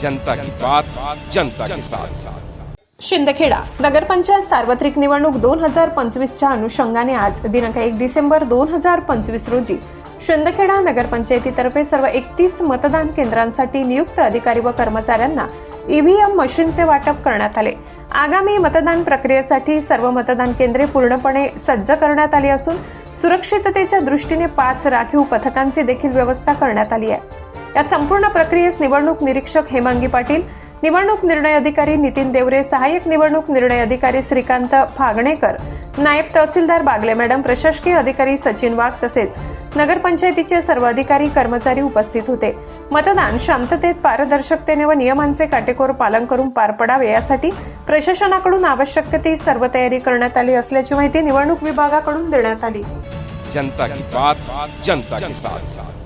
जनता की बात जनता के साथ। शिंदखेडा नगरपंचायत सार्वत्रिक निवडणूक दोन हजार पंचवीसच्या अनुषंगाने आज दिनांक एक डिसेंबर दोन हजार पंचवीस रोजी शिंदखेडा नगरपंचायतीतर्फे सर्व एकतीस मतदान केंद्रांसाठी नियुक्त अधिकारी व कर्मचाऱ्यांना ईव्हीएम मशीनचे वाटप करण्यात आले. आगामी मतदान प्रक्रियेसाठी सर्व मतदान केंद्रे पूर्णपणे सज्ज करण्यात आली असून सुरक्षिततेच्या दृष्टीने पाच राखीव पथकांची देखील व्यवस्था करण्यात आली आहे. या संपूर्ण प्रक्रियेस निवडणूक निरीक्षक हेमांगी पाटील निवडणूक निर्णय अधिकारी नितीन देवरे सहाय्यक निवडणूक निर्णय अधिकारी श्रीकांत फागणेकर नायब तहसीलदार बागले मॅडम प्रशासकीय अधिकारी सचिन वाघ तसेच नगरपंचायतीचे सर्व अधिकारी कर्मचारी उपस्थित होते. मतदान शांततेत पारदर्शकतेने व नियमांचे काटेकोर पालन करून पार पडावे यासाठी प्रशासनाकडून आवश्यक ती सर्व तयारी करण्यात आली असल्याची माहिती निवडणूक विभागाकडून देण्यात आली. जनता की बात जनता के साथ.